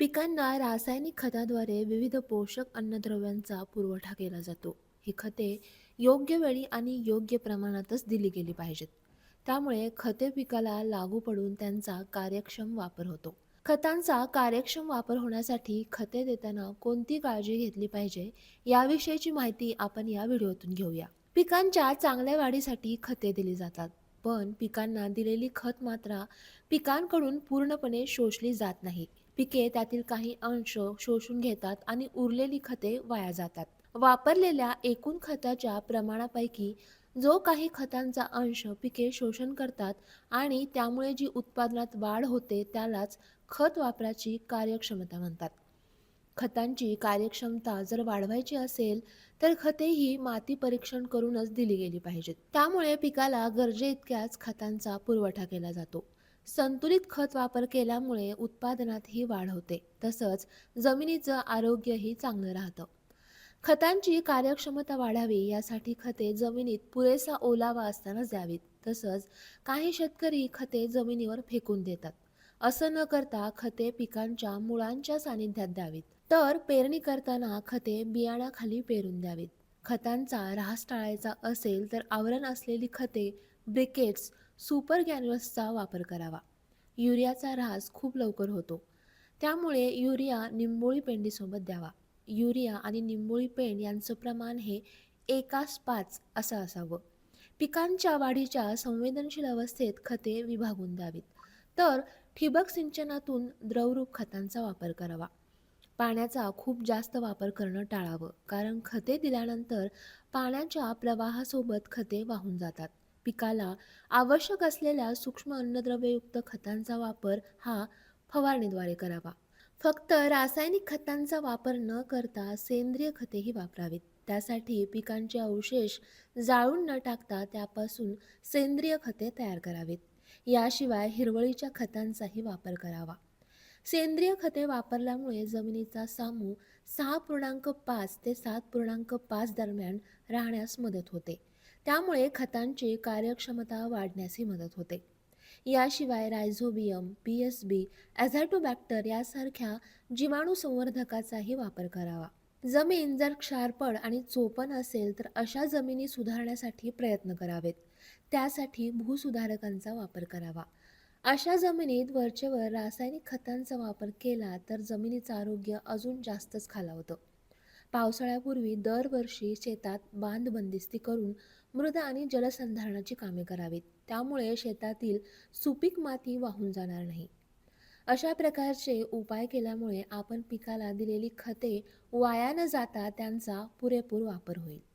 पिकांना रासायनिक खताद्वारे विविध पोषक अन्नद्रव्यांचा पुरवठा केला जातो. ही खते योग्य वेळी आणि योग्य प्रमाणातच दिली गेली पाहिजेत. त्यामुळे खते पिकाला लागू पडून त्यांचा कार्यक्षम वापर होतो. खतांचा कार्यक्षम वापर होण्यासाठी खते देताना कोणती काळजी घेतली पाहिजे याविषयीची माहिती आपण या व्हिडिओतून घेऊया. पिकांच्या चांगल्या वाढीसाठी खते दिली जातात पण पिकांना दिलेली खत मात्रा पिकांकडून पूर्णपणे शोषली जात नाही. पिके त्यातील काही अंश शोषून घेतात आणि उरलेली खते वाया जातात. वापरलेल्या एकूण खताच्या प्रमाणापैकी जो काही खतांचा अंश पिके शोषण करतात आणि त्यामुळे जी उत्पादनात वाढ होते त्यालाच खत वापराची कार्यक्षमता म्हणतात. खतांची कार्यक्षमता जर वाढवायची असेल तर खते ही माती परीक्षण करूनच दिली गेली पाहिजेत. त्यामुळे पिकाला गरजे इतक्याच खतांचा पुरवठा केला जातो. संतुलित खत वापर केल्यामुळे उत्पादनातही वाढ होते. तसंच जमिनीचं आरोग्यही चांगलं राहतं. खतांची कार्यक्षमता वाढावी यासाठी खते जमिनीत पुरेसा ओलावा असतानाच द्यावीत. तसंच काही शेतकरी खते जमिनीवर फेकून देतात. असं न करता खते पिकांच्या मुळांच्या सानिध्यात द्यावीत. तर पेरणी करताना खते बियाणाखाली पेरून द्यावीत. खतांचा ऱ्हास टाळायचा असेल तर आवरण असलेली खते ब्रिकेट्स सुपर गॅन्युअल्सचा वापर करावा. युरियाचा ऱ्हास खूप लवकर होतो. त्यामुळे युरिया निंबोळी पेंडीसोबत द्यावा. युरिया आणि निंबोळी पेंड यांचं प्रमाण हे एकास पाच असं असावं. पिकांच्या वाढीच्या संवेदनशील अवस्थेत खते विभागून द्यावीत. तर ठिबक सिंचनातून द्रवरूप खतांचा वापर करावा. पाण्याचा खूप जास्त वापर करणं टाळावं कारण खते दिल्यानंतर पाण्याच्या प्रवाहासोबत खते वाहून जातात. पिकाला आवश्यक असलेल्या सूक्ष्म अन्नद्रव्ययुक्त खतांचा वापर हा फवारणीद्वारे करावा. फक्त रासायनिक खतांचा वापर न करता सेंद्रिय खतेही वापरावीत. त्यासाठी पिकांचे अवशेष जाळून न टाकता त्यापासून सेंद्रिय खते तयार करावीत. याशिवाय हिरवळीच्या खतांचाही वापर करावा. सेंद्रिय खते वापरल्यामुळे जमिनीचा सामू सहा पूर्णांक पाच ते सात पूर्णांक पाच दरम्यान राहण्यास मदत होते. त्यामुळे खतांची कार्यक्षमता वाढण्यासही मदत होते. याशिवाय rhizobium P S B azotobacter यासारख्या जीवाणू संवर्धकाचाही वापर करावा. जमीन जर क्षारपड आणि चोपण असेल तर अशा जमिनी सुधारण्यासाठी प्रयत्न करावेत. त्यासाठी भूसुधारकांचा वापर करावा. अशा जमिनीत वरचेवर रासायनिक खतांचा वापर केला तर जमिनीचं आरोग्य अजून जास्तच खालावतं. पावसाळ्यापूर्वी दरवर्षी शेतात बांध बंदिस्ती करून मृद आणि जलसंधारणाची कामे करावीत. त्यामुळे शेतातील सुपीक माती वाहून जाणार नाही. अशा प्रकारचे उपाय केल्यामुळे आपण पिकाला दिलेली खते वाया न जाता त्यांचा पुरेपूर वापर होईल.